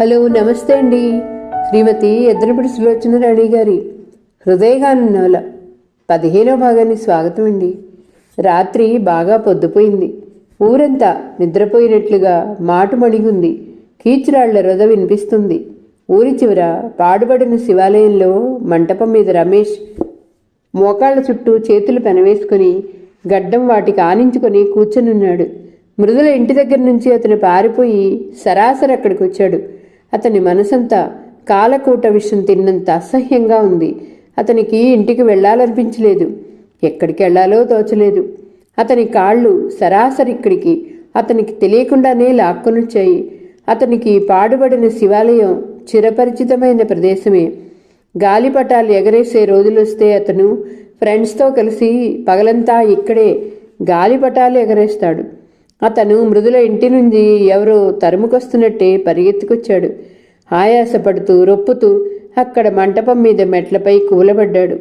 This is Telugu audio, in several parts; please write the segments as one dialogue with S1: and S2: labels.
S1: హలో నమస్తే అండి. శ్రీమతి ఎద్దనపడి సులోచన రాణి గారి హృదయగానం నవల పదిహేనో భాగాన్ని స్వాగతం అండి. రాత్రి బాగా పొద్దుపోయింది. ఊరంతా నిద్రపోయినట్లుగా మాటు మణిగుంది. కీచురాళ్ళ రొద వినిపిస్తుంది. ఊరి చివర పాడుబడిన శివాలయంలో మంటపం మీద రమేష్ మోకాళ్ళ చుట్టూ చేతులు పెనవేసుకుని గడ్డం వాటికి ఆనించుకొని కూర్చొనున్నాడు. మృదుల ఇంటి దగ్గర నుంచి అతను పారిపోయి సరాసరి అక్కడికి వచ్చాడు. అతని మనసంతా కాలకూట విషం తిన్నంత అసహ్యంగా ఉంది. అతనికి ఇంటికి వెళ్ళాలనిపించలేదు. ఎక్కడికి వెళ్ళాలో తోచలేదు. అతని కాళ్ళు సరాసరి ఇక్కడికి అతనికి తెలియకుండానే లాక్కునొచ్చాయి. అతనికి పాడుబడిన శివాలయం చిరపరిచితమైన ప్రదేశమే. గాలిపటాలు ఎగరేసే రోజులొస్తే అతను ఫ్రెండ్స్తో కలిసి పగలంతా ఇక్కడే గాలిపటాలు ఎగరేస్తాడు. అతను మృదుల ఇంటి నుంచి ఎవరో తరుముకొస్తున్నట్టే పరిగెత్తుకొచ్చాడు. ఆయాసపడుతూ రొప్పుతూ అక్కడ మంటపం మీద మెట్లపై కూలబడ్డాడు.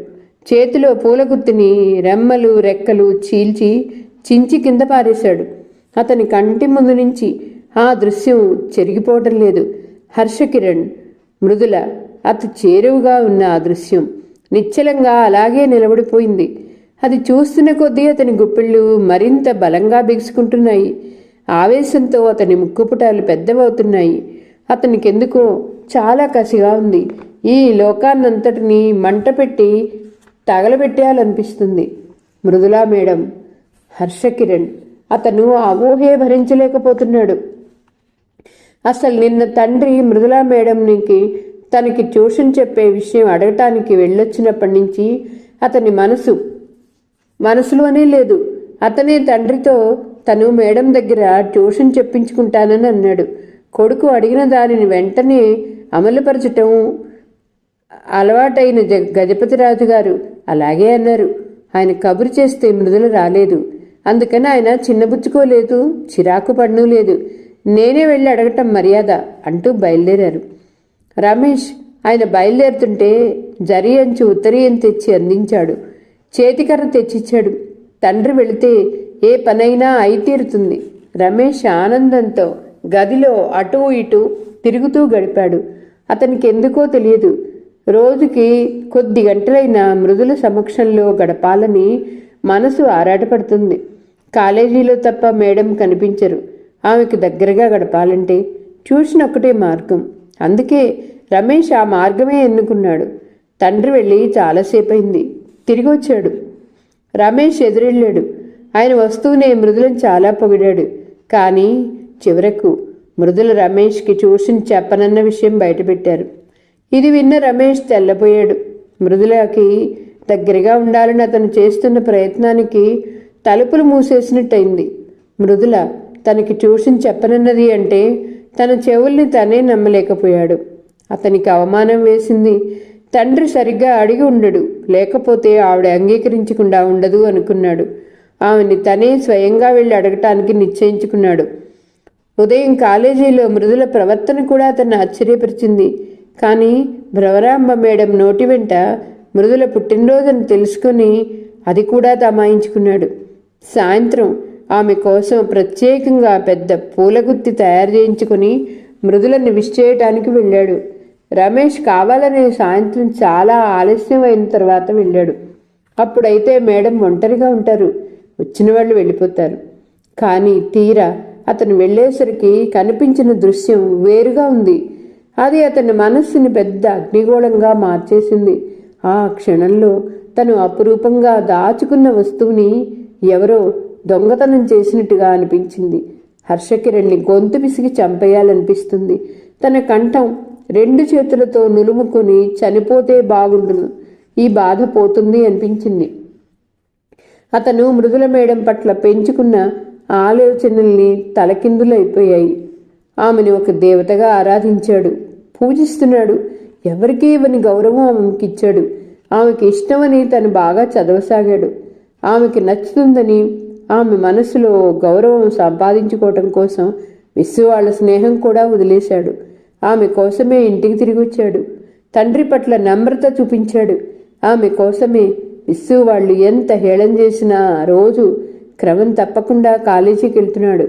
S1: చేతిలో పూలగుత్తిని రెమ్మలు రెక్కలు చీల్చి చించి కింద పారేశాడు. అతని కంటి ముందు నుంచి ఆ దృశ్యం చెరిగిపోవటం లేదు. హర్షకిరణ్ మృదుల అతి చేరువుగా ఉన్న ఆ దృశ్యం నిశ్చలంగా అలాగే నిలబడిపోయింది. అది చూస్తున్న కొద్దీ అతని గుప్పిళ్ళు మరింత బలంగా బిగుసుకుంటున్నాయి. ఆవేశంతో అతని ముక్కుపుటాలు పెద్దవవుతున్నాయి. అతనికెందుకో చాలా కసిగా ఉంది. ఈ లోకాన్నంతటిని మంట పెట్టి తగలబెట్టేయాలనిపిస్తుంది. మృదులా మేడం హర్షకిరణ్ అతను ఆ ఊహే భరించలేకపోతున్నాడు. అసలు నిన్న తండ్రి మృదులా మేడంనికి తనకి ట్యూషన్ చెప్పే విషయం అడగటానికి వెళ్ళొచ్చినప్పటి నుంచి అతని మనసు మనసులోనే లేదు. అతనే తండ్రితో తను మేడం దగ్గర ట్యూషన్ చెప్పించుకుంటానని అన్నాడు. కొడుకు అడిగిన దానిని వెంటనే అమలుపరచటం అలవాటైన జ గజపతిరాజు గారు అలాగే అన్నారు. ఆయన కబురు చేస్తే మృదులు రాలేదు. అందుకని ఆయన చిన్నబుచ్చుకోలేదు చిరాకు పడను లేదు. నేనే వెళ్ళి అడగటం మర్యాద అంటూ బయలుదేరారు. రమేష్ ఆయన బయలుదేరుతుంటే జరి అంచు ఉత్తరీయం తెచ్చి అందించాడు. చేతికర్ర తెచ్చిచ్చాడు. తండ్రి వెళితే ఏ పనైనా అయితీరుతుంది. రమేష్ ఆనందంతో గదిలో అటూ ఇటూ తిరుగుతూ గడిపాడు. అతనికి ఎందుకో తెలియదు. రోజుకి కొద్ది గంటలైన మృదుల సమక్షంలో గడపాలని మనసు ఆరాటపడుతుంది. కాలేజీలో తప్ప మేడం కనిపించరు. ఆమెకు దగ్గరగా గడపాలంటే ట్యూషన్ ఒక్కటే మార్గం. అందుకే రమేష్ ఆ మార్గమే ఎన్నుకున్నాడు. తండ్రి వెళ్ళి చాలాసేపయింది తిరిగి వచ్చాడు రమేష్ ఎదురెళ్ళాడు. ఆయన వస్తూనే మృదులను చాలా పొగిడాడు. కానీ చివరకు మృదుల రమేష్కి ట్యూషన్ చెప్పనన్న విషయం బయటపెట్టారు. ఇది విన్న రమేష్ తెల్లపోయాడు మృదులకి దగ్గరగా ఉండాలని అతను చేస్తున్న ప్రయత్నానికి తలుపులు మూసేసినట్టయింది. మృదుల తనకి ట్యూషన్ చెప్పనన్నది అంటే తన చెవుల్ని తనే నమ్మలేకపోయాడు. అతనికి అవమానం వేసింది తండ్రి సరిగ్గా అడిగి ఉండడు. లేకపోతే ఆవిడ అంగీకరించకుండా ఉండదు అనుకున్నాడు. ఆమెని తనే స్వయంగా వెళ్ళి అడగటానికి నిశ్చయించుకున్నాడు. ఉదయం కాలేజీలో మృదుల ప్రవర్తన కూడా అతన్ని ఆశ్చర్యపరిచింది. కానీ భ్రవరాంబ మేడం నోటి వెంట మృదుల పుట్టినరోజును తెలుసుకుని అది కూడా తమాయించుకున్నాడు. సాయంత్రం ఆమె కోసం ప్రత్యేకంగా పెద్ద పూలగుత్తి తయారు చేయించుకుని మృదులను విష్ చేయటానికి వెళ్ళాడు. రమేష్ కావాలనే సాయంత్రం చాలా ఆలస్యం అయిన తర్వాత వెళ్ళాడు. అప్పుడైతే మేడం ఒంటరిగా ఉంటారు. వచ్చిన వాళ్ళు వెళ్ళిపోతారు. కానీ తీరా అతను వెళ్ళేసరికి కనిపించిన దృశ్యం వేరుగా ఉంది. అది అతని మనస్సుని పెద్ద అగ్నిగోళంగా మార్చేసింది. ఆ క్షణంలో తను అపురూపంగా దాచుకున్న వస్తువుని ఎవరో దొంగతనం చేసినట్టుగా అనిపించింది. హర్షకిరణ్ని గొంతు విసిగి చంపేయాలనిపిస్తుంది. తన కంఠం రెండు చేతులతో నులుముకొని చనిపోతే బాగుండును. ఈ బాధ పోతుంది అనిపించింది. అతను మృదుల మేడం పట్ల పెంచుకున్న ఆలోచనల్ని తలకిందులైపోయాయి. ఆమెను ఒక దేవతగా ఆరాధించాడు. పూజిస్తున్నాడు. ఎవరికీ ఇవ్వని గౌరవం ఆమెకిచ్చాడు. ఆమెకి ఇష్టమని తను బాగా చదవసాగాడు. ఆమెకి నచ్చుతుందని ఆమె మనసులో గౌరవం సంపాదించుకోవటం కోసం విశ్వ వాళ్ళ స్నేహం కూడా వదిలేశాడు. ఆమె కోసమే ఇంటికి తిరిగి వచ్చాడు. తండ్రి పట్ల నమ్రత చూపించాడు. ఆమె కోసమే విస్సు వాళ్ళు ఎంత హేళన చేసినా రోజు క్రమం తప్పకుండా కాలేజీకి వెళ్తున్నాడు.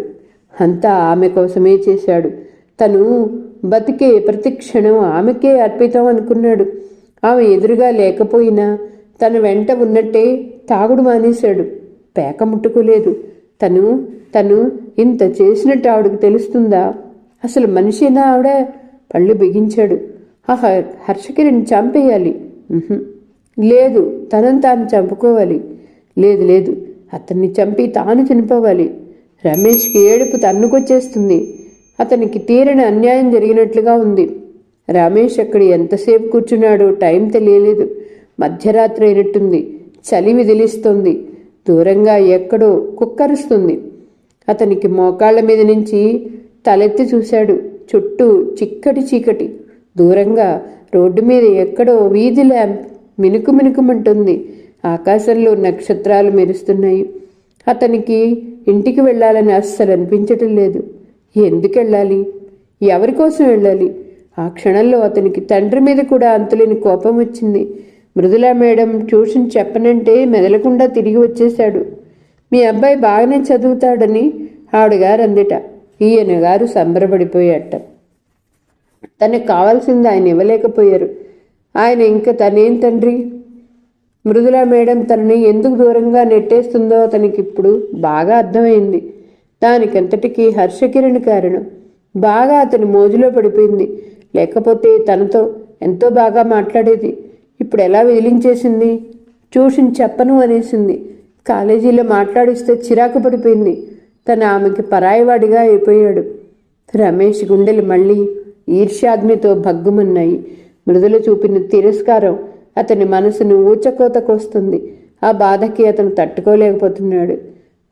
S1: అంతా ఆమె కోసమే చేశాడు. తను బతికే ప్రతి క్షణం ఆమెకే అర్పితం అనుకున్నాడు. ఆమె ఎదురుగా లేకపోయినా తన వెంట ఉన్నట్టే తాగుడు మానేశాడు. పేక ముట్టుకోలేదు. తను తను ఇంత చేసినట్టు ఆవిడకు తెలుస్తుందా? అసలు మనిషినా ఆవిడ పళ్ళు బిగించాడు. ఆ హ- హర్షకిరణ్ చంపేయాలి. లేదు తనని తాను చంపుకోవాలి. లేదు లేదు అతన్ని చంపి తాను చనిపోవాలి. రమేష్కి ఏడుపు తన్నుకొచ్చేస్తుంది. అతనికి తీరని అన్యాయం జరిగినట్లుగా ఉంది. రమేష్ అక్కడ ఎంతసేపు కూర్చున్నాడో టైం తెలియలేదు. మధ్యరాత్రి అయినట్టుంది. చలి విదిలిస్తుంది. దూరంగా ఎక్కడో కుక్కరుస్తుంది. అతనికి మోకాళ్ళ మీద నుంచి తలెత్తి చూశాడు. చుట్టూ చిక్కటి చీకటి. దూరంగా రోడ్డు మీద ఎక్కడో వీధి ల్యాంప్ మినుకు మినుకుమంటుంది. ఆకాశంలో నక్షత్రాలు మెరుస్తున్నాయి. అతనికి ఇంటికి వెళ్ళాలని అస్సలు అనిపించటం లేదు. ఎందుకు వెళ్ళాలి? ఎవరి కోసం వెళ్ళాలి? ఆ క్షణంలో అతనికి తండ్రి మీద కూడా అంతులేని కోపం వచ్చింది. మృదులా మేడం ట్యూషన్ చెప్పనంటే మెదలకుండా తిరిగి వచ్చేశాడు. మీ అబ్బాయి బాగానే చదువుతాడని ఆవిడగారు అందట ఈయన గారు సంబరపడిపోయాట. తనకు కావాల్సింది ఆయన ఇవ్వలేకపోయారు. ఆయన ఇంకా తనేం తండ్రి? మృదులా మేడం తనని ఎందుకు దూరంగా నెట్టేస్తుందో అతనికి ఇప్పుడు బాగా అర్థమైంది. దానికంతటికీ హర్షకిరణ్ కారణం. బాగా అతని మోజులో పడిపోయింది. లేకపోతే తనతో ఎంతో బాగా మాట్లాడేది. ఇప్పుడు ఎలా విదిలించేసింది? ట్యూషన్ చెప్పను అనేసింది. కాలేజీలో మాట్లాడిస్తే చిరాకు పడిపోయింది. తన ఆమెకి పరాయివాడిగా అయిపోయాడు. రమేష్ గుండెలు మళ్ళీ ఈర్ష్యాగ్నితో భగ్గుమన్నాయి. మృదులు చూపిన తిరస్కారం అతని మనసును ఊచకోతకొస్తుంది. ఆ బాధకి అతను తట్టుకోలేకపోతున్నాడు.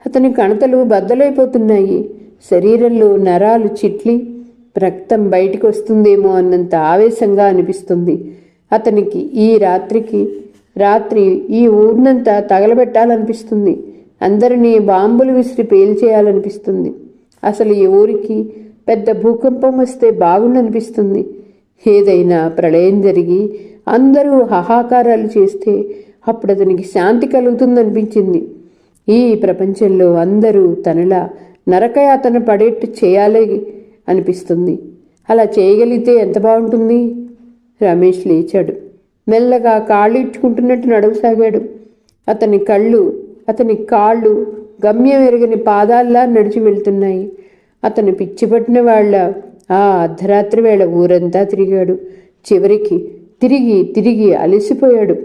S1: అతని కణతలు బద్దలైపోతున్నాయి. శరీరంలో నరాలు చిట్లి రక్తం బయటికి వస్తుందేమో అన్నంత ఆవేశంగా అనిపిస్తుంది. అతనికి ఈ రాత్రికి రాత్రి ఈ ఊర్నంతా తగలబెట్టాలనిపిస్తుంది. అందరినీ బాంబులు విసిరి పేల్చేయాలనిపిస్తుంది. అసలు ఈ ఊరికి పెద్ద భూకంపం వస్తే బాగుండనిపిస్తుంది. ఏదైనా ప్రళయం జరిగి అందరూ హాహాకారాలు చేస్తే అప్పుడు అతనికి శాంతి కలుగుతుందనిపించింది. ఈ ప్రపంచంలో అందరూ తనలా నరకయాతన పడేట్టు చేయాలి అనిపిస్తుంది. అలా చేయగలిగితే ఎంత బాగుంటుంది? రమేష్ లేచాడు. మెల్లగా కాళ్ళు ఇచ్చుకుంటున్నట్టు నడవసాగాడు. అతని కళ్ళు అతని కాళ్ళు గమ్యం ఎరగని పాదాల్లా నడిచి వెళ్తున్నాయి. అతను పిచ్చిపట్టిన వాళ్ళ ఆ అర్ధరాత్రి వేళ ఊరంతా తిరిగాడు. చివరికి తిరిగి తిరిగి అలసిపోయాడు.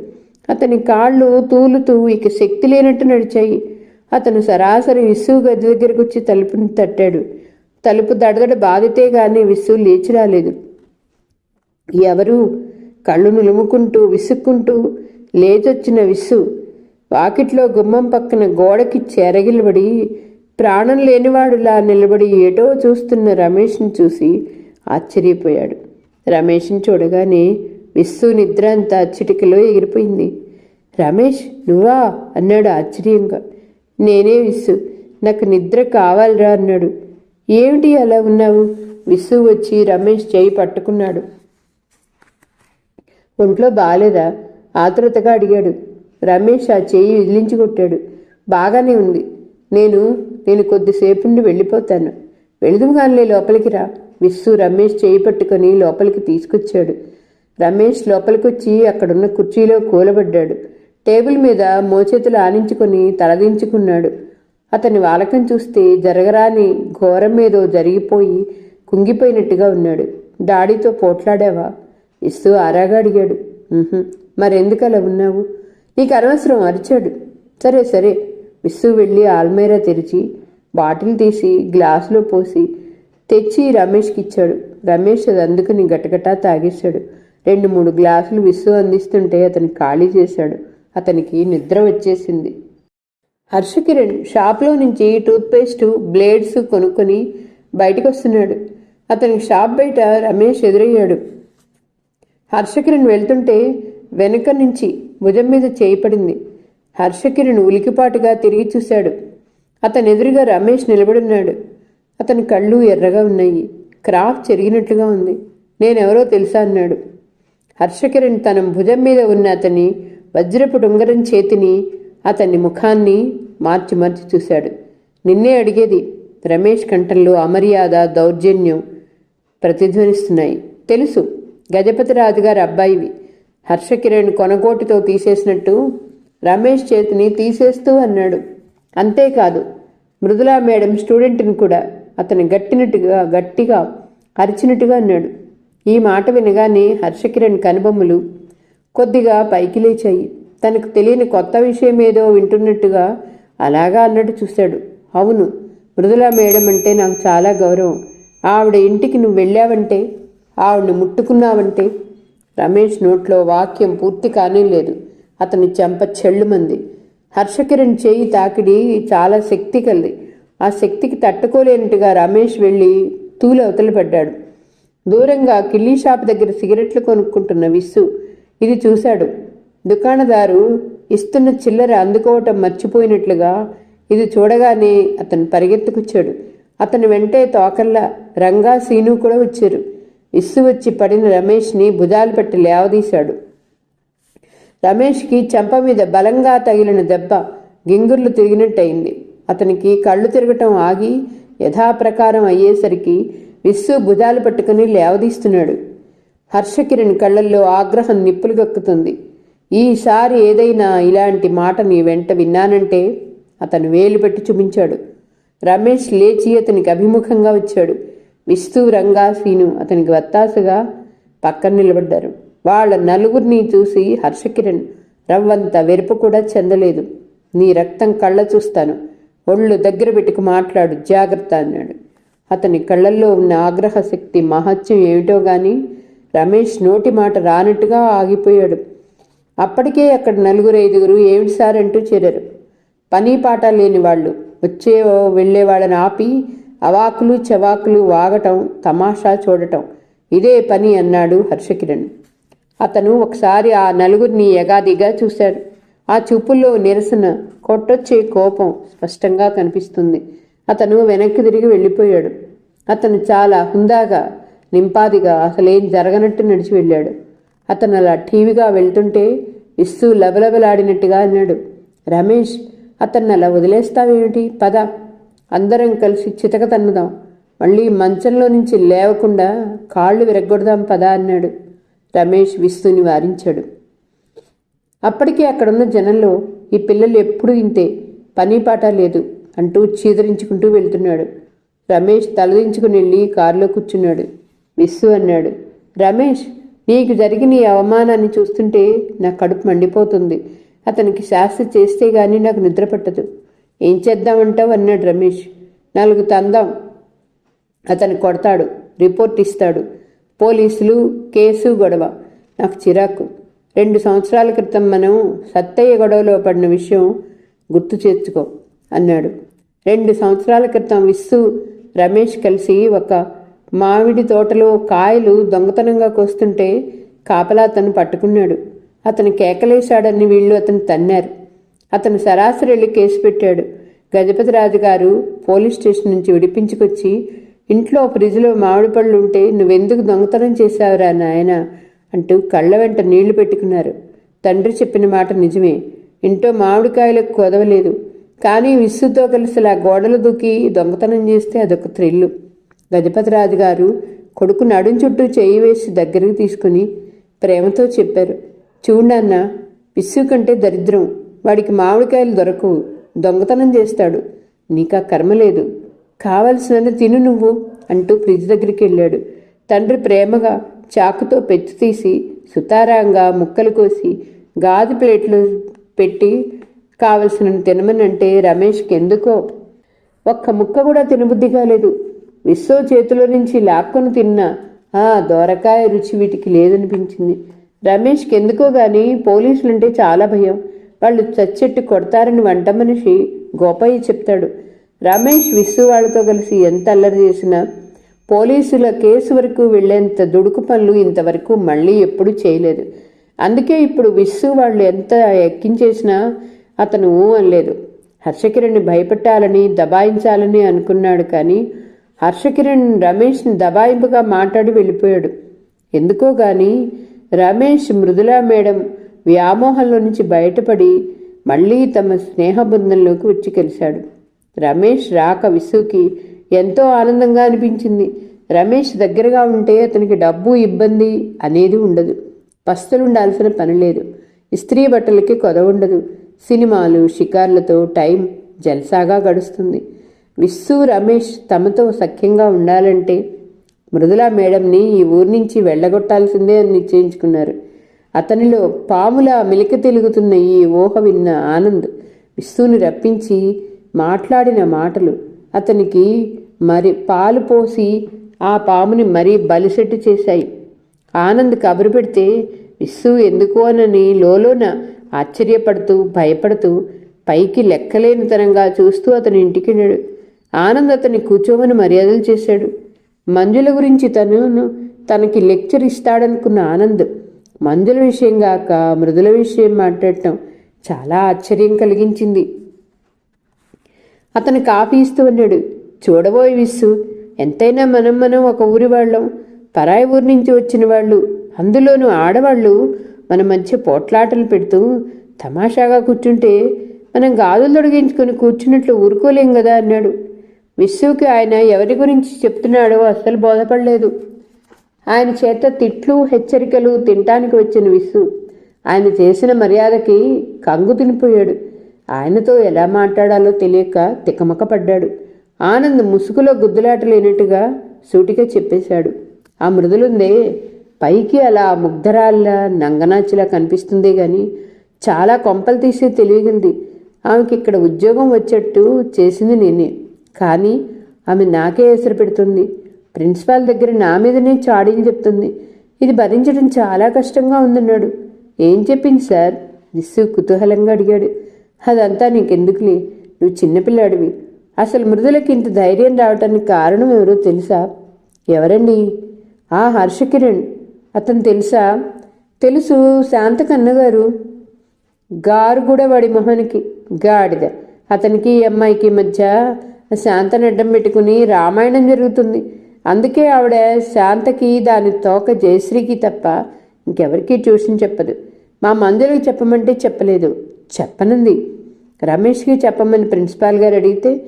S1: అతని కాళ్ళు తూలుతూ ఇక శక్తి లేనట్టు నడిచాయి. అతను సరాసరి విసువు గది దగ్గరకు వచ్చి తలుపుని తట్టాడు. తలుపు దడదడ బాధితే గాని విసుగు లేచి రాలేదు. ఎవరు? కళ్ళు నులుముకుంటూ విసుక్కుంటూ లేచొచ్చిన విస్సు వాకిట్లో గుమ్మం పక్కన గోడకి చెరగిలబడి ప్రాణం లేనివాడులా నిలబడి ఏటో చూస్తున్న రమేష్ని చూసి ఆశ్చర్యపోయాడు. రమేష్ని చూడగానే విస్సు నిద్ర అంతా చిటికలో ఎగిరిపోయింది. రమేష్ నువ్వా? అన్నాడు ఆశ్చర్యంగా. నేనే విస్సు. నాకు నిద్ర కావాలిరా అన్నాడు. ఏమిటి అలా ఉన్నావు? విస్సు వచ్చి రమేష్ చేయి పట్టుకున్నాడు. ఒంట్లో బాగాలేదా ఆతృతగా అడిగాడు. రమేష్ ఆ చేయి విదిలించి కొట్టాడు బాగానే ఉంది. నేను నేను కొద్దిసేపుండి వెళ్ళిపోతాను. వెళుదుగానే కానీ లోపలికి రా. విస్సు రమేష్ చేయి పట్టుకొని లోపలికి తీసుకొచ్చాడు. రమేష్ లోపలికి వచ్చి అక్కడున్న కుర్చీలో కూలబడ్డాడు. టేబుల్ మీద మోచేతులు ఆనించుకొని తలదించుకున్నాడు. అతని వాలకం చూస్తే జరగరాని ఘోరం ఏదో జరిగిపోయి కుంగిపోయినట్టుగా ఉన్నాడు. డాడీతో పోట్లాడావా? ఇస్తూ ఆరాగా అడిగాడు. మరెందుకు అలా ఉన్నావు? నీకు అనవసరం అరిచాడు. సరే సరే. మిస్సు వెళ్ళి ఆల్మైరా తెరిచి బాటిల్ తీసి గ్లాసులో పోసి తెచ్చి రమేష్కి ఇచ్చాడు. రమేష్ అది అందుకుని గటగటా తాగేశాడు. రెండు మూడు గ్లాసులు విస్సు అందిస్తుంటే అతను ఖాళీ చేశాడు. అతనికి నిద్ర వచ్చేసింది. హర్షకిరణ్ షాప్లో నుంచి టూత్పేస్ట్ బ్లేడ్స్ కొనుక్కొని బయటకు వస్తున్నాడు. అతనికి షాప్ బయట రమేష్ ఎదురయ్యాడు. హర్షకిరణ్ వెళ్తుంటే వెనుక నుంచి భుజం మీద చేయిపడింది. హర్షకిరణ్ ఉలికిపాటుగా తిరిగి చూశాడు. అతని ఎదురుగా రమేష్ నిలబడున్నాడు. అతని కళ్ళు ఎర్రగా ఉన్నాయి. క్రాఫ్ట్ చెరిగినట్లుగా ఉంది. నేనెవరో తెలుసా అన్నాడు. హర్షకిరణ్ తన భుజం మీద ఉన్న అతని వజ్రపు డుంగరం చేతిని అతని ముఖాన్ని మార్చి మార్చి చూశాడు. నిన్నే అడిగేది రమేష్ కంఠంలో అమర్యాద దౌర్జన్యం ప్రతిధ్వనిస్తున్నాయి. తెలుసు. గజపతి రాజుగారి అబ్బాయివి. హర్షకిరణ్ కొనగోటితో తీసేసినట్టు రమేష్ చేతిని తీసేస్తూ అన్నాడు. అంతేకాదు మృదులా మేడం స్టూడెంట్ని కూడా అతను గట్టినట్టుగా గట్టిగా అరిచినట్టుగా అన్నాడు. ఈ మాట వినగానే హర్షకిరణ్ కనుబొమ్మలు కొద్దిగా పైకి లేచాయి. తనకు తెలియని కొత్త విషయం ఏదో వింటున్నట్టుగా అలాగా అన్నట్టు చూశాడు. అవును మృదులా మేడం అంటే నాకు చాలా గౌరవం. ఆవిడ ఇంటికి నువ్వు వెళ్ళావంటే ఆవిడని ముట్టుకున్నావంటే రమేష్ నోట్లో వాక్యం పూర్తి కానే లేదు. అతని చెంప చెల్లుమంది హర్షకిరణ్ చేయి తాకిడి చాలా శక్తి కలిది ఆ శక్తికి తట్టుకోలేనట్టుగా రమేష్ వెళ్ళి తూలి అవతల పడ్డాడు. దూరంగా కిల్లీ షాప్ దగ్గర సిగరెట్లు కొనుక్కుంటున్న విస్సు ఇది చూశాడు. దుకాణదారు ఇస్తున్న చిల్లర అందుకోవటం మర్చిపోయినట్లుగా ఇది చూడగానే అతను పరిగెత్తుకొచ్చాడు. అతని వెంటే తోకల్లా రంగా సీను కూడా వచ్చారు. విస్సు వచ్చి పడిన రమేష్ని భుజాలు పట్టి లేవదీశాడు. రమేష్కి చెంప మీద బలంగా తగిలిన దెబ్బ గింగుర్లు తిరిగినట్టయింది. అతనికి కళ్ళు తిరగటం ఆగి యథాప్రకారం అయ్యేసరికి విస్సు భుజాలు పట్టుకుని లేవదీస్తున్నాడు. హర్షకిరణ్ కళ్ళల్లో ఆగ్రహం నిప్పులు గక్కుతుంది ఈసారి ఏదైనా ఇలాంటి మాట నీ వెంట విన్నానంటే అతను వేలు పెట్టి చూపించాడు. రమేష్ లేచి అతనికి అభిముఖంగా వచ్చాడు. విస్తూ రంగా అతనికి వత్తాసుగా పక్కన నిలబడ్డారు. వాళ్ళ నలుగురిని చూసి హర్షకిరణ్ రవ్వంత వెరుపు కూడా చెందలేదు. నీ రక్తం కళ్ళ చూస్తాను. ఒళ్ళు దగ్గర పెట్టుకు మాట్లాడు జాగ్రత్త అన్నాడు. అతని కళ్ళల్లో ఉన్న ఆగ్రహ శక్తి మహత్యం ఏమిటో గాని రమేష్ నోటి మాట రానట్టుగా ఆగిపోయాడు. అప్పటికే అక్కడ నలుగురు ఐదుగురు ఏమిటి సార్ అంటూ చేరారు. పని పాట లేని వాళ్ళు వచ్చే వెళ్ళే వాళ్ళని ఆపి అవాకులు చవాకులు వాగటం తమాషా చూడటం. ఇదే పని అన్నాడు హర్షకిరణ్. అతను ఒకసారి ఆ నలుగురిని ఎగాదిగా చూశాడు. ఆ చూపుల్లో నిరసన కొట్టొచ్చే కోపం స్పష్టంగా కనిపిస్తుంది. అతను వెనక్కి తిరిగి వెళ్ళిపోయాడు. అతను చాలా హుందాగా నింపాదిగా అసలేం జరగనట్టు నడిచి వెళ్ళాడు. అతను అలా టీవీగా వెళ్తుంటే ఇస్తూ లబలబలాడినట్టుగా అన్నాడు. రమేష్ అతన్ని అలా వదిలేస్తావేమిటి? పద. అందరం కలిసి చితక తన్నుదాం మళ్ళీ మంచంలో నుంచి లేవకుండా కాళ్ళు విరగ్గొడదాం పదా అన్నాడు. రమేష్ విస్తుని వారించాడు అప్పటికే అక్కడున్న జనంలో ఈ పిల్లలు ఎప్పుడు ఇంతే పని పాట లేదు అంటూ చీదరించుకుంటూ వెళ్తున్నాడు. రమేష్ తలదించుకుని వెళ్ళి కారులో కూర్చున్నాడు. విస్సు అన్నాడు రమేష్ నీకు జరిగిన ఈ అవమానాన్ని చూస్తుంటే నా కడుపు మండిపోతుంది. అతనికి శాస్త్ర చేస్తే గానీ నాకు నిద్ర పట్టదు. ఏం చేద్దామంటావు? అన్నాడు రమేష్. నాలుగు తందాం. అతను కొడతాడు. రిపోర్ట్ ఇస్తాడు. పోలీసులు కేసు గొడవ. నాకు చిరాకు. రెండు సంవత్సరాల క్రితం మనం సత్తయ్య గొడవలో పడిన విషయం గుర్తు చేర్చుకో అన్నాడు. రెండు సంవత్సరాల క్రితం విస్సు రమేష్ కలిసి ఒక మామిడి తోటలో కాయలు దొంగతనంగా కోస్తుంటే కాపలా అతను పట్టుకున్నాడు. అతను కేకలేశాడని వీళ్ళు అతను తన్నారు. అతను సరాసరి వెళ్ళి కేసు పెట్టాడు. గజపతిరాజు గారు పోలీస్ స్టేషన్ నుంచి విడిపించుకొచ్చి ఇంట్లో ఫ్రిడ్జ్లో మామిడి పళ్ళు ఉంటే నువ్వెందుకు దొంగతనం చేశావురా నాయన? అంటూ కళ్ళ వెంట నీళ్ళు పెట్టుకున్నారు. తండ్రి చెప్పిన మాట నిజమే. ఇంట్లో మామిడికాయలకు కొదవలేదు కానీ విసుతో కలిసి ఇలా గోడలు దూకి దొంగతనం చేస్తే అదొక థ్రిల్లు. గజపతిరాజు గారు కొడుకు నడుం చుట్టూ చేయి వేసి దగ్గరికి తీసుకుని ప్రేమతో చెప్పారు. చూడన్న పిస్సు కంటే దరిద్రం. వాడికి మామిడికాయలు దొరకవు. దొంగతనం చేస్తాడు. నీకా కర్మ లేదు. కావలసినది తిను నువ్వు అంటూ ఫ్రిడ్జ్ దగ్గరికి వెళ్ళాడు. తండ్రి ప్రేమగా చాకుతో పెచ్చు తీసి సుతారాంగా ముక్కలు కోసి గాజు ప్లేట్లు పెట్టి కావలసిన తినమనంటే రమేష్కి ఎందుకో? ఒక్క ముక్క కూడా తినబుద్ధి కాలేదు విశ్వ చేతిలో నుంచి లాక్కొని తిన్నా. ఆ దోరకాయ రుచి వీటికి లేదనిపించింది. రమేష్కి ఎందుకో గాని పోలీసులంటే చాలా భయం. వాళ్ళు చచ్చెట్టు కొడతారని వంట మనిషి గోపయ్య చెప్తాడు. రమేష్ విశ్వ వాళ్ళతో కలిసి ఎంత అల్లరి చేసినా పోలీసుల కేసు వరకు వెళ్ళేంత దుడుకు పనులు ఇంతవరకు మళ్ళీ ఎప్పుడూ చేయలేదు. అందుకే ఇప్పుడు విస్సు వాళ్ళు ఎంత ఎక్కించేసినా అతను ఊ అనలేదు. హర్షకిరణ్ని భయపెట్టాలని దబాయించాలని అనుకున్నాడు కానీ హర్షకిరణ్ రమేష్ని దబాయింపుగా మాట్లాడి వెళ్ళిపోయాడు. ఎందుకో కానీ రమేష్ మృదులా మేడం వ్యామోహంలో నుంచి బయటపడి మళ్ళీ తమ స్నేహ బృందంలోకి వచ్చి కలిశాడు. రమేష్ రాక విసుకి ఎంతో ఆనందంగా అనిపించింది. రమేష్ దగ్గరగా ఉంటే అతనికి డబ్బు ఇబ్బంది అనేది ఉండదు. పస్తులుండాల్సిన పని లేదు. ఇస్త్రీ బట్టలకి కొద ఉండదు. సినిమాలు షికార్లతో టైం జల్సాగా గడుస్తుంది. విస్సు రమేష్ తమతో సఖ్యంగా ఉండాలంటే మృదులా మేడంని ఈ ఊరి నుంచి వెళ్ళగొట్టాల్సిందే అని నిశ్చయించుకున్నారు. అతనిలో పాముల మిలిక తెలుగుతున్న ఈ ఊహ విన్న ఆనంద్ విస్సుని రప్పించి మాట్లాడిన మాటలు అతనికి మరి పాలు పోసి ఆ పాముని మరీ బలిసెట్టు చేశాయి. ఆనంద్ కబురు పెడితే విస్సు ఎందుకోనని లోలోన ఆశ్చర్యపడుతూ భయపడుతూ పైకి లెక్కలేనితనంగా చూస్తూ అతని ఇంటికి వెళ్ళాడు. ఆనంద్ అతన్ని కూర్చోమని మర్యాదలు చేశాడు. మంజుల గురించి తను తనకి లెక్చర్ ఇస్తాడనుకున్న ఆనంద్ మందుల విషయం గాక మృదుల విషయం మాట్లాడటం చాలా ఆశ్చర్యం కలిగించింది. అతను కాఫీ ఇస్తూ ఉన్నాడు. చూడబోయి విస్సు ఎంతైనా మనం మనం ఒక ఊరి వాళ్ళం పరాయి ఊరి నుంచి వచ్చిన వాళ్ళు అందులోనూ ఆడవాళ్ళు మన మధ్య పోట్లాటలు పెడుతూ తమాషాగా కూర్చుంటే మనం గాజులు తొడిగించుకొని కూర్చున్నట్లు ఊరుకోలేం కదా అన్నాడు. విస్సుకి ఆయన ఎవరి గురించి చెప్తున్నాడో అస్సలు బోధపడలేదు. ఆయన చేత తిట్లు హెచ్చరికలు తినటానికి వచ్చిన విసు ఆయన చేసిన మర్యాదకి కంగు తినిపోయాడు. ఆయనతో ఎలా మాట్లాడాలో తెలియక తికమక పడ్డాడు ఆనంద్ ముసుగులో గుద్దులాట లేనట్టుగా సూటిగా చెప్పేశాడు. ఆ మృదులుందే పైకి అలా ముగ్ధరాల్లా నంగనాచిలా కనిపిస్తుందే గాని చాలా కొంపలు తీసే తెలియగింది ఆమెకి ఇక్కడ ఉద్యోగం వచ్చేట్టు చేసింది నేనే. కానీ ఆమె నాకే ఎసరు పెడుతుంది. ప్రిన్సిపాల్ దగ్గర నా మీదనే చాడీలు చెప్తుంది. ఇది భరించడం చాలా కష్టంగా ఉందన్నాడు. ఏం చెప్పింది సార్? రిస్సు కుతూహలంగా అడిగాడు. అదంతా నీకెందుకులే? నువ్వు చిన్నపిల్లాడివి అసలు మృదులకి ఇంత ధైర్యం రావటానికి కారణం ఎవరో తెలుసా? ఎవరండి? ఆ హర్షకిరణ్. అతను తెలుసా? తెలుసు శాంత కన్నగారు. గారు కూడా వాడి మొహానికి. గాడిద. అతనికి ఈ అమ్మాయికి మధ్య శాంతని అడ్డం పెట్టుకుని రామాయణం జరుగుతుంది. అందుకే ఆవిడ శాంతకి దాని తోక జయశ్రీకి తప్ప ఇంకెవరికీ ట్యూషన్ చెప్పదు. మా మందులకు చెప్పమంటే చెప్పలేదు. చెప్పనుంది. రమేష్కి చెప్పమని ప్రిన్సిపాల్ గారు అడిగితే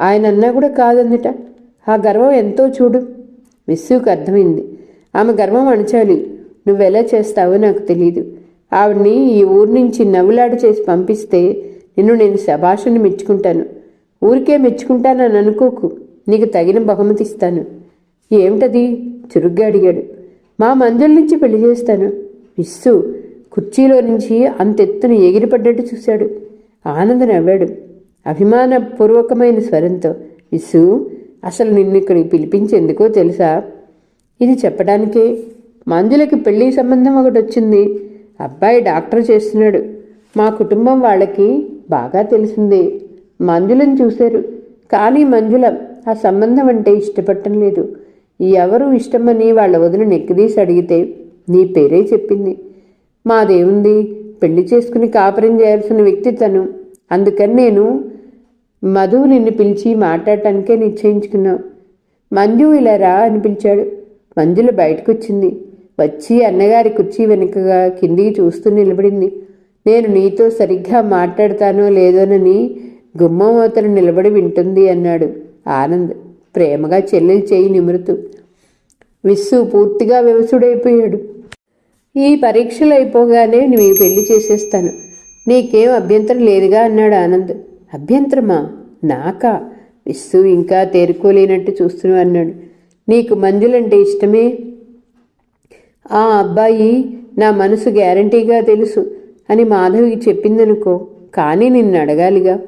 S1: ఆయన అన్నా కూడా కాదందిట. ఆ గర్వం ఎంతో చూడు. విస్సుకు అర్థమైంది. ఆమె గర్వం అణచాలి. నువ్వెలా చేస్తావో నాకు తెలియదు ఆవిడ్ని ఈ ఊరి నుంచి నవ్వులాట చేసి పంపిస్తే నిన్ను నేను శభాషను మెచ్చుకుంటాను. ఊరికే మెచ్చుకుంటానని అనుకోకు. నీకు తగిన బహుమతి ఇస్తాను. ఏమిటది? చురుగ్గా అడిగాడు. మా మందుల నుంచి పెళ్ళి చేస్తాను. విస్సు కుర్చీలో నుంచి అంతెత్తును ఎగిరిపడ్డట్టు చూశాడు. ఆనంద నవ్వాడు. అభిమానపూర్వకమైన స్వరంతో విస్సు అసలు నిన్ను ఇక్కడికి పిలిపించేందుకో తెలుసా? ఇది చెప్పడానికే. మంజులకి పెళ్ళి సంబంధం ఒకటి వచ్చింది. అబ్బాయి డాక్టర్ చేస్తున్నాడు. మా కుటుంబం వాళ్ళకి బాగా తెలిసింది. మంజులను చూశారు. కానీ మంజుల ఆ సంబంధం అంటే ఇష్టపడటం లేదు. ఎవరు ఇష్టమని వాళ్ళ వదిన నెక్కిదీసి అడిగితే నీ పేరే చెప్పింది. మాదేముంది పెళ్ళి చేసుకుని కాపురం చేయాల్సిన వ్యక్తి తను. అందుకని నేను మధువు నిన్ను పిలిచి మాట్లాడటానికే నిశ్చయించుకున్నావు మంజు ఇలా రా అని పిలిచాడు. మంజుల బయటకు వచ్చింది వచ్చి అన్నగారి కుర్చీ వెనుకగా కిందికి చూస్తూ నిలబడింది. నేను నీతో సరిగ్గా మాట్లాడతానో లేదోనని గుమ్మం అవతల నిలబడి వింటుంది అన్నాడు. ఆనంద్ ప్రేమగా చెల్లెలు చేయి నిమురుతూ విస్సు పూర్తిగా వివసుడైపోయాడు. ఈ పరీక్షలు అయిపోగానే నీ పెళ్ళి చేసేస్తాను. నీకేం అభ్యంతరం లేదుగా అన్నాడు ఆనంద్. అభ్యంతరమా? నాకా? విస్సు ఇంకా తేరుకోలేనట్టు చూస్తున్నావు అన్నాడు. నీకు మంజులంటే ఇష్టమే? ఆ అబ్బాయి నా మనసు గ్యారంటీగా తెలుసు అని మాధవికి చెప్పిందనుకో కానీ నిన్ను అడగాలిగా.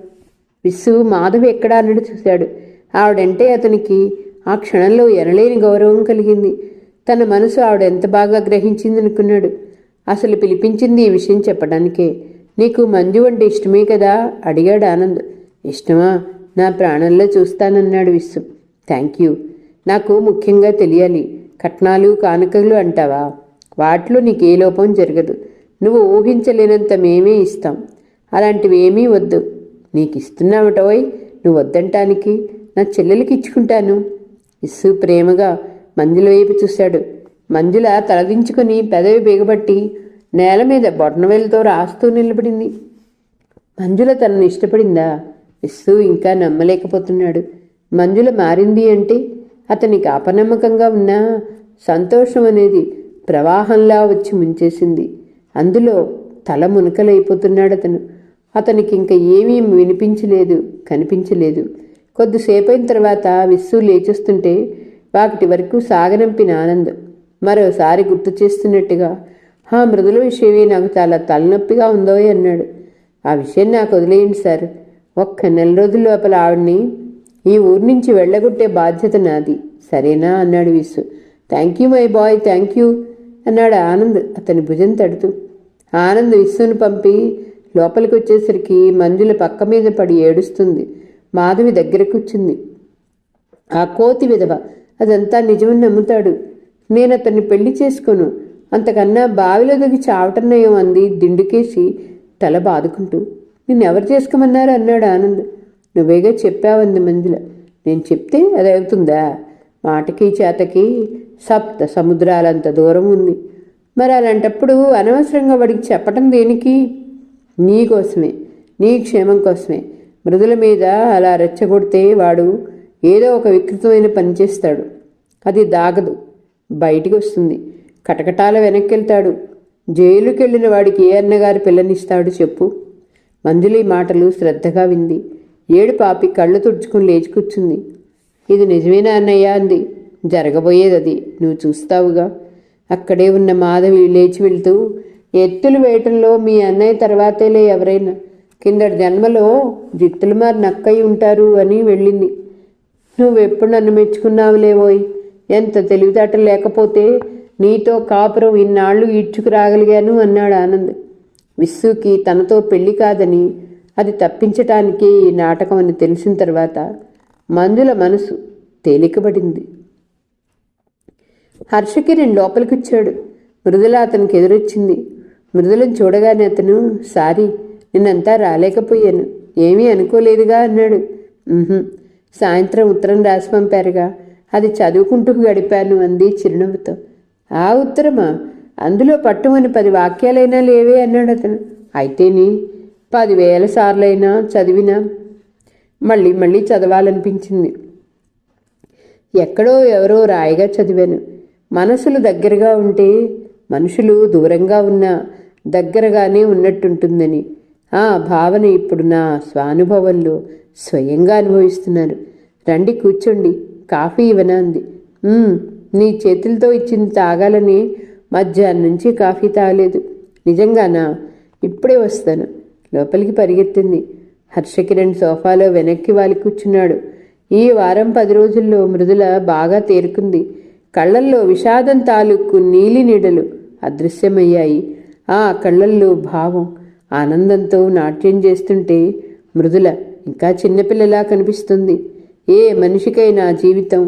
S1: విస్సు మాధవి ఎక్కడా అన్నట్టు చూశాడు. ఆవిడంటే అతనికి ఆ క్షణంలో ఎనలేని గౌరవం కలిగింది. తన మనసు ఆవిడ ఎంత బాగా గ్రహించిందనుకున్నాడు. అసలు పిలిపించింది ఈ విషయం చెప్పడానికే. నీకు మంజు అంటే ఇష్టమే కదా? అడిగాడు ఆనంద్. ఇష్టమా? నా ప్రాణంలో చూస్తానన్నాడు విశ్వం. Thank you. నాకు ముఖ్యంగా తెలియాలి. కట్నాలు కానుకలు అంటావా? వాటిలో నీకు ఏ లోపం జరగదు. నువ్వు ఊహించలేనంత మేమే ఇస్తాం. అలాంటివి ఏమీ వద్దు. నీకు ఇస్తున్నామటోయ్ నువ్వు వద్దంటానికి నా చెల్లెలకి ఇచ్చుకుంటాను. ఇస్సు ప్రేమగా మంజుల వైపు చూశాడు. మంజుల తలదించుకుని పెదవి బిగబట్టి నేల మీద బొటనవేలుతో రాస్తూ నిలబడింది. మంజుల తనను ఇష్టపడిందా? విస్సు ఇంకా నమ్మలేకపోతున్నాడు. మంజుల మారింది అంటే అతనికి అపనమ్మకంగా ఉన్న సంతోషం అనేది ప్రవాహంలా వచ్చి ముంచేసింది. అందులో తల మునకలైపోతున్నాడు అతను అతనికి ఇంకా ఏమీ వినిపించలేదు కనిపించలేదు. కొద్దిసేపు అయిన తర్వాత విస్సు లేచొస్తుంటే వాకిటి వరకు సాగనంపిన ఆనందం. మరోసారి గుర్తు చేస్తున్నట్టుగా ఆ మృదుల విషయమే నాకు చాలా తలనొప్పిగా ఉందో అన్నాడు. ఆ విషయం నాకు వదిలేయండి సార్. ఒక్క నెల రోజుల లోపల ఆవిడ్ని ఈ ఊరి నుంచి వెళ్ళగొట్టే బాధ్యత నాది. సరేనా? అన్నాడు Vissu. Thank you my boy thank you అన్నాడు ఆనంద్ అతని భుజం తడుతూ. ఆనంద్ విస్సును పంపి లోపలికి వచ్చేసరికి మంజుల పక్క మీద పడి ఏడుస్తుంది. మాధవి దగ్గర కూర్చుంది ఆ కోతి విధవ అదంతా నిజమని నమ్ముతాడు. నేను అతన్ని పెళ్ళి చేసుకోను. అంతకన్నా బావిలో దిగి చావటం అంది దిండుకేసి తల బాదుకుంటూ. నిన్నెవరు చేసుకోమన్నారు? అన్నాడు ఆనంద్. నువ్వేగా చెప్పావంది మంజుల. నేను చెప్తే అది అవుతుందా మాటకి చేతకి సప్త సముద్రాలంత దూరం ఉంది. మరి అలాంటప్పుడు అనవసరంగా వాడికి చెప్పటం దేనికి? నీ కోసమే నీ క్షేమం కోసమే. మృదుల మీద అలా రెచ్చగొడితే వాడు ఏదో ఒక వికృతమైన పని చేస్తాడు. అది దాగదు. బయటికి వస్తుంది. కటకటాల వెనక్కి వెళ్తాడు జైలుకి వెళ్ళిన వాడికి ఏ అన్నగారు పిల్లనిస్తాడు చెప్పు. మంజులి మాటలు శ్రద్ధగా వింది. ఏడు పాపి కళ్ళు తుడుచుకుని లేచి కూర్చుంది. ఇది నిజమేనా అన్నయ్య అంది. జరగబోయేది అది నువ్వు చూస్తావుగా. అక్కడే ఉన్న మాధవి లేచి వెళ్తూ ఎత్తులు వేయటంలో మీ అన్నయ్య తర్వాతేలే ఎవరైనా కిందటి జన్మలో జిత్తులు మారి నక్కయి ఉంటారు అని వెళ్ళింది. నువ్వెప్పుడు నన్ను మెచ్చుకున్నావులేవోయ్ ఎంత తెలివితేట లేకపోతే నీతో కాపురం ఇన్నాళ్ళు ఈడ్చుకురాగలిగాను అన్నాడు ఆనంద్. విస్సుకి తనతో పెళ్ళి కాదని అది తప్పించటానికి ఈ నాటకం అని తెలిసిన తర్వాత మందుల మనసు తేలికబడింది హర్షకిరణ్ లోపలికిచ్చాడు మృదుల అతనికి ఎదురొచ్చింది. మృదులను చూడగానే అతను సారీ నిన్నంతా రాలేకపోయాను. ఏమీ అనుకోలేదుగా అన్నాడు. సాయంత్రం ఉత్తరం రాసి పంపారుగా. అది చదువుకుంటూ గడిపాను అంది చిరునవ్వుతో. ఆ ఉత్తరమా? అందులో పట్టుమని పది వాక్యాలైనా లేవే అన్నాడు అతను. అయితేని? పదివేల సార్లైనా చదివినా? మళ్ళీ మళ్ళీ చదవాలనిపించింది. ఎక్కడో ఎవరో రాయిగా చదివాను. మనసులు దగ్గరగా ఉంటే మనుషులు దూరంగా ఉన్నా దగ్గరగానే ఉన్నట్టుంటుందని. ఆ భావన ఇప్పుడు నా స్వానుభవంలో స్వయంగా అనుభవిస్తున్నాను రండి కూర్చోండి. కాఫీ ఇవ్వనా అంది. నీ చేతులతో ఇచ్చింది తాగాలని మధ్యాహ్నం నుంచి కాఫీ తాగలేదు. నిజంగానా? ఇప్పుడే వస్తాను. లోపలికి పరిగెత్తింది. హర్షకిరణ్ సోఫాలో వెనక్కి వాలి కూర్చున్నాడు. ఈ వారం పది రోజుల్లో మృదుల బాగా తేరుకుంది. కళ్ళల్లో విషాదం తాలూకు నీలి నీడలు అదృశ్యమయ్యాయి. ఆ కళ్ళల్లో భావం. ఆనందంతో నాట్యం చేస్తుంటే మృదుల ఇంకా చిన్నపిల్లలా కనిపిస్తుంది. ఏ మనిషికైనా జీవితం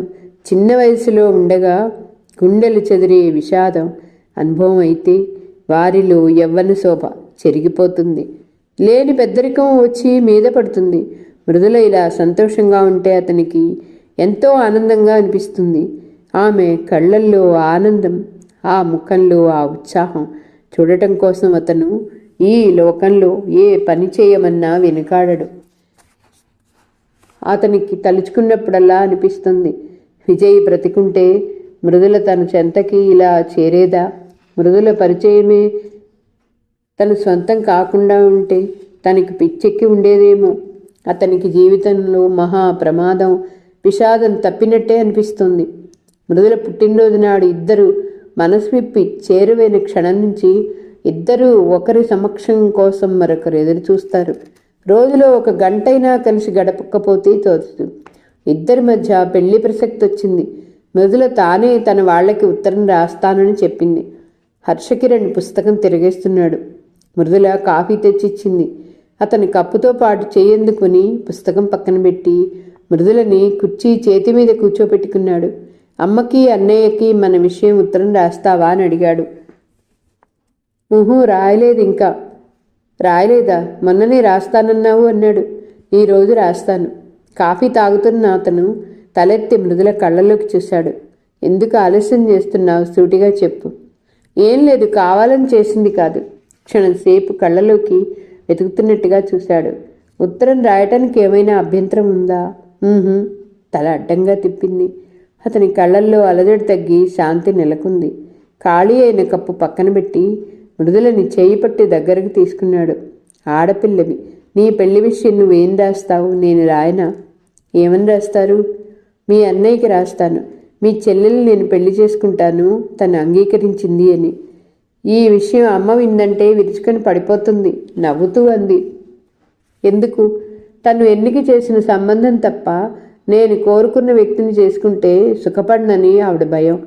S1: చిన్న వయసులో ఉండగా గుండెలు చెదిరే విషాదం అనుభవం అయితే వారిలో యవ్వన శోభ చెరిగిపోతుంది. లేని పెద్దరికం వచ్చి మీద పడుతుంది. మృదుల ఇలా సంతోషంగా ఉంటే అతనికి ఎంతో ఆనందంగా అనిపిస్తుంది. ఆమె కళ్ళల్లో ఆనందం ఆ ముఖంలో ఆ ఉత్సాహం చూడటం కోసం అతను ఈ లోకంలో ఏ పని చేయమన్నా వెనుకాడడు. అతనికి తలుచుకున్నప్పుడల్లా అనిపిస్తుంది విజయ్ బ్రతికుంటే మృదుల తన చెంతకి ఇలా చేరేదా? మృదుల పరిచయమే తన సొంతం కాకుండా ఉంటే తనకి పిచ్చెక్కి ఉండేదేమో. అతనికి జీవితంలో మహా ప్రమాదం విషాదం తప్పినట్టే అనిపిస్తుంది. మృదుల పుట్టినరోజు నాడు ఇద్దరు మనసు విప్పి చేరువైన క్షణం నుంచి ఇద్దరూ ఒకరి సమక్షం కోసం మరొకరు ఎదురు చూస్తారు రోజులో ఒక గంటైనా కలిసి గడపకపోతే తోచదు. ఇద్దరి మధ్య పెళ్ళి ప్రసక్తి వచ్చింది. మృదుల తానే తన వాళ్ళకి ఉత్తరం రాస్తానని చెప్పింది. హర్షకిరణ్ పుస్తకం తిరిగేస్తున్నాడు. మృదుల కాఫీ తెచ్చిచ్చింది. అతని కప్పుతో పాటు చేయందుకుని పుస్తకం పక్కన పెట్టి మృదులని కుర్చీ చేతి మీద కూర్చోపెట్టుకున్నాడు. అమ్మకి అన్నయ్యకి మన విషయం ఉత్తరం రాస్తావా అని అడిగాడు. ఊహు రాయలేదు ఇంకా. రాయలేదా? మొన్ననే రాస్తానన్నావు అన్నాడు. ఈరోజు రాస్తాను. కాఫీ తాగుతున్న అతను తలెత్తి మృదుల కళ్ళలోకి చూశాడు. ఎందుకు ఆలస్యం చేస్తున్నావు? సూటిగా చెప్పు. ఏం లేదు కావాలని చేసింది కాదు. క్షణంసేపు కళ్ళలోకి వెతుకుతున్నట్టుగా చూశాడు. ఉత్తరం రాయటానికి ఏమైనా అభ్యంతరం ఉందా? తల అడ్డంగా తిప్పింది. అతని కళ్ళల్లో అలజడి తగ్గి శాంతి నెలకొంది. ఖాళీ అయిన కప్పు పక్కన పెట్టి మృదులని చేయి పట్టి దగ్గరకు తీసుకున్నాడు. ఆడపిల్లవి నీ పెళ్ళి విషయం నువ్వేం రాస్తావు? నేను రాయనా? ఏమని రాస్తారు? మీ అన్నయ్యకి రాస్తాను. మీ చెల్లెల్ని నేను పెళ్ళి చేసుకుంటాను. తను అంగీకరించింది అని. ఈ విషయం అమ్మ విందంటే విరుచుకొని పడిపోతుంది. నవ్వుతూ అంది. ఎందుకు? తను ఎన్నిక చేసిన సంబంధం తప్ప నేను కోరుకున్న వ్యక్తిని చేసుకుంటే సుఖపడనని ఆవిడ భయం.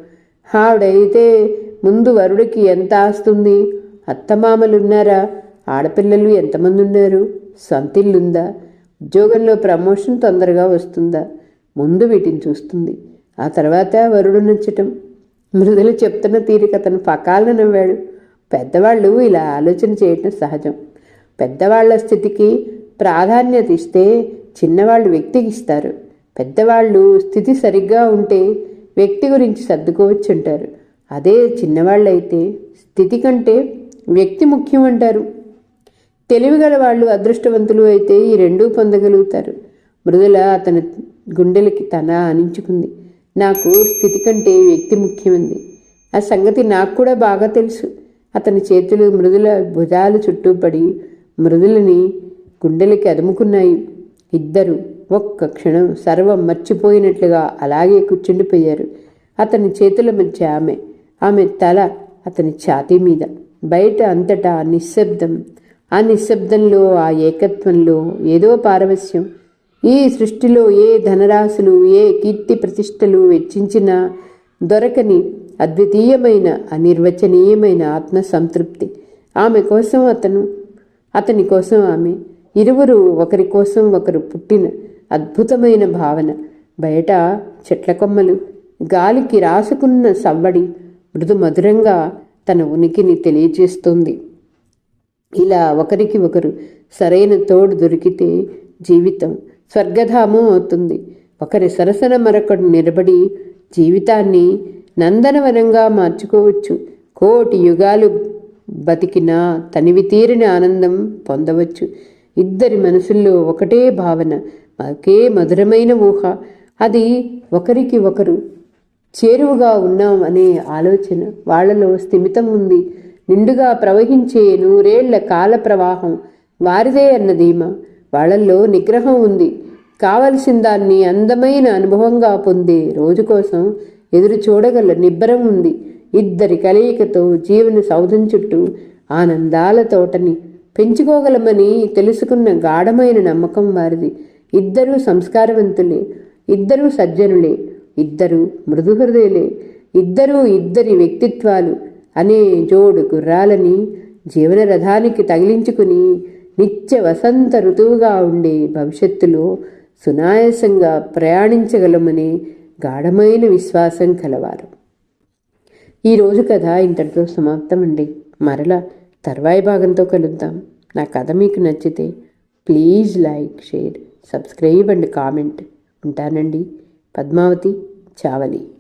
S1: ఆవిడైతే ముందు వరుడికి ఎంత ఆస్తుంది? అత్తమామలు ఉన్నారా ఆడపిల్లలు ఎంతమంది ఉన్నారు సొంతిల్లుందా? ఉద్యోగంలో ప్రమోషన్ తొందరగా వస్తుందా? ముందు వీటిని చూస్తుంది. ఆ తర్వాత వరుడు నచ్చటం మృదులు చెప్తున్న తీరిక అతను పకాలను నవ్వాడు. పెద్దవాళ్ళు ఇలా ఆలోచన చేయటం సహజం. పెద్దవాళ్ళ స్థితికి ప్రాధాన్యత ఇస్తే చిన్నవాళ్ళు వ్యక్తికి ఇస్తారు. పెద్దవాళ్ళు స్థితి సరిగ్గా ఉంటే వ్యక్తి గురించి సర్దుకోవచ్చు అంటారు అదే చిన్నవాళ్ళైతే స్థితి కంటే వ్యక్తి ముఖ్యం అంటారు. తెలివిగల వాళ్ళు అదృష్టవంతులు అయితే ఈ రెండూ పొందగలుగుతారు. మృదుల అతని గుండెలకి తన అనించుకుంది నాకు స్థితి కంటే వ్యక్తి ముఖ్యమంది. ఆ సంగతి నాకు కూడా బాగా తెలుసు. అతని చేతులు మృదుల భుజాలు చుట్టూ పడి మృదులని గుండెలకి అదుముకున్నాయి. ఇద్దరు ఒక్క క్షణం సర్వం మర్చిపోయినట్లుగా అలాగే కూర్చుండిపోయారు. అతని చేతుల మధ్య ఆమె ఆమె తల అతని ఛాతీ మీద. బయట అంతటా నిశ్శబ్దం. ఆ నిశ్శబ్దంలో ఆ ఏకత్వంలో ఏదో పారవస్యం ఈ సృష్టిలో ఏ ధనరాశులు ఏ కీర్తి ప్రతిష్టలు వెచ్చించినా దొరకని అద్వితీయమైన అనిర్వచనీయమైన ఆత్మ సంతృప్తి ఆమె కోసం అతను అతని కోసం ఆమె. ఇరువురు ఒకరి కోసం ఒకరు పుట్టిన అద్భుతమైన భావన. బయట చెట్ల కొమ్మలు గాలికి రాసుకున్న సవ్వడి మృదు మధురంగా తన ఉనికిని తెలియజేస్తుంది. ఇలా ఒకరికి ఒకరు సరైన తోడు దొరికితే జీవితం స్వర్గధామం అవుతుంది. ఒకరి సరసన మరొకడు నిలబడి జీవితాన్ని నందనవనంగా మార్చుకోవచ్చు. కోటి యుగాలు బతికినా తనివి తీరిన ఆనందం పొందవచ్చు. ఇద్దరి మనసుల్లో ఒకటే భావన ఒకే మధురమైన ఊహ. అది ఒకరికి ఒకరు చేరువుగా ఉన్నాం అనే ఆలోచన వాళ్ళలో స్థిమితం ఉంది. నిండుగా ప్రవహించే నూరేళ్ళ కాల ప్రవాహం వారిదే అన్న ధీమా. వాళ్ళల్లో నిగ్రహం ఉంది. కావలసిన దాన్ని అందమైన అనుభవంగా పొందే రోజు కోసం ఎదురు చూడగల నిబ్బరం ఉంది. ఇద్దరి కలయికతో జీవన సౌధం చుట్టూ ఆనందాల తోటని పెంచుకోగలమని తెలుసుకున్న గాఢమైన నమ్మకం వారిది. ఇద్దరూ సంస్కారవంతులే. ఇద్దరూ సజ్జనులే. ఇద్దరు మృదుహృదయులే. ఇద్దరూ ఇద్దరి వ్యక్తిత్వాలు అనే జోడు గుర్రాలని జీవన రథానికి తగిలించుకుని నిత్య వసంత ఋతువుగా ఉండే భవిష్యత్తులో సునాయాసంగా ప్రయాణించగలమనే గాఢమైన విశ్వాసం కలవారు. ఈరోజు కథ ఇంతటితో సమాప్తం అండి మరలా తర్వాయి భాగంతో కలుద్దాం. నా కథ మీకు నచ్చితే please like share subscribe and comment ఉంటానండి. పద్మావతి చావలి.